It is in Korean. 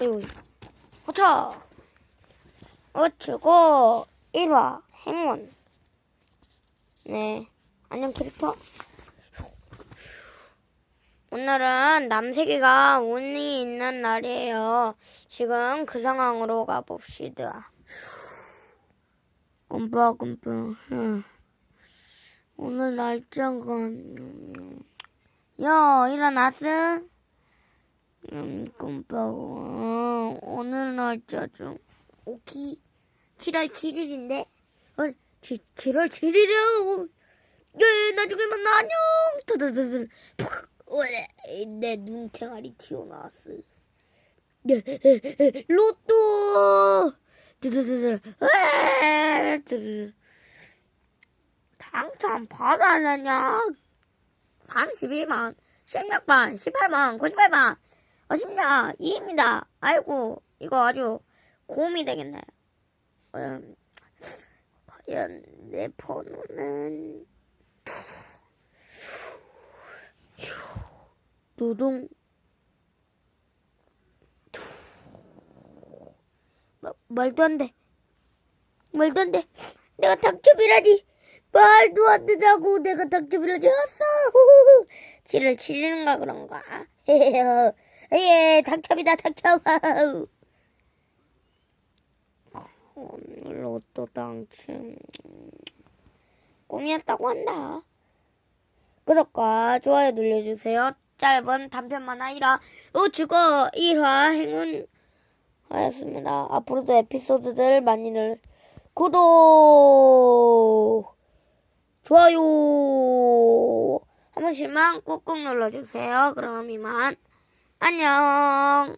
어이구. 허차. 어치고 1화 행운. 네. 안녕 캐릭터. 오늘은 남세계가 운이 있는 날이에요. 지금 그 상황으로 가봅시다. 응. 오늘 날짜가 음, 야 일어났어? 음 어, 오늘 날짜 좀 오키 7월 7일인데? 어 7, 7월 7일이야 예 나중에 만나 안녕. 드드드드 원래 내 눈탱아리 튀어나왔어. 예, 예, 예, 로또. 드드드 당첨 받아내냐? 32만 16만 18만 98만 어십냐 2입니다. 아이고 이거 아주 고음이 되겠네. 음, 과연 내 번호는 노동 마, 말도 안 돼. 말도 안 돼. 내가 당첨이라니 말도 안 된다고 내가 당첨이라니 왔어 7월 7일인가 그런가 예 당첨이다 당첨. 로또 당첨. 꿈이었다고 한다. 구독과 좋아요 눌러주세요. 짧은 단편만 아니라 우주거 1화 행운 하였습니다. 앞으로도 에피소드들 많이들 구독 좋아요 한 번씩만 꾹꾹 눌러주세요. 그럼 이만 안녕.